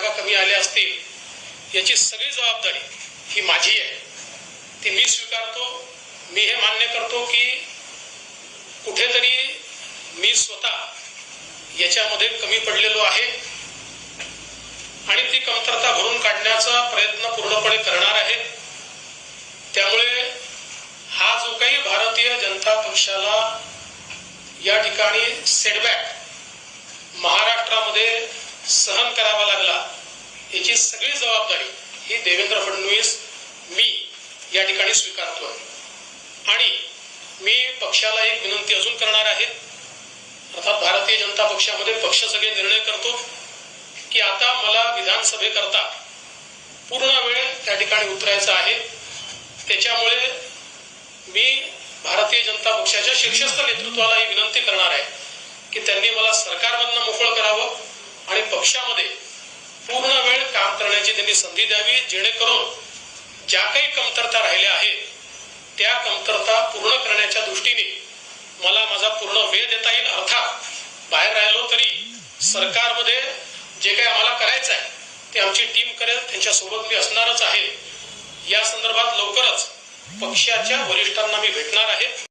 जागा कमी आल्या असतील याची सगळी जबाबदारी ही माझी आहे. ती मी स्वीकारतो मी हे मान्य करतो की कुठेतरी मी स्वतः याच्यामध्ये कमी पडलेलो आहे आणि ती कमतरता भरून काढण्याचा प्रयत्न पूर्णपणे करणार आहे. त्यामुळे हा जो काही भारतीय जनता पक्षाला या ठिकाणी सेटबॅक महाराष्ट्रामध्ये सहन करावा याची सगळी जबाबदारी ही देवेंद्र फडणवीस मी या ठिकाणी स्वीकारतोय आणि मी पक्षाला एक विनंती अजून करणार आहे. अर्थात भारतीय जनता पक्षामध्ये पक्ष सगळे निर्णय करतो की आता मला विधानसभेकरता पूर्ण वेळ त्या ठिकाणी उतरायचा आहे. त्याच्यामुळे मी भारतीय जनता पक्षाच्या शीर्षस्थ नेतृत्वाला ही विनंती करणार आहे की त्यांनी मला सरकारमधनं मोकळ करावं आणि पक्षामध्ये पूर्ण करण्याची त्यांनी संधी द्यावी जेणेकरून ज्या काही कमतरता राहिल्या आहेत त्या कमतरता पूर्ण करण्याच्या दृष्टीने मला माझा पूर्ण वेळ देता येईल. अर्थात बाहेर राहिलो तरी सरकारमध्ये जे काही आम्हाला करायचं आहे ते आमची टीम करेल त्यांच्यासोबत मी असणारच आहे. या संदर्भात लवकरच पक्षाच्या वरिष्ठांना मी भेटणार आहे.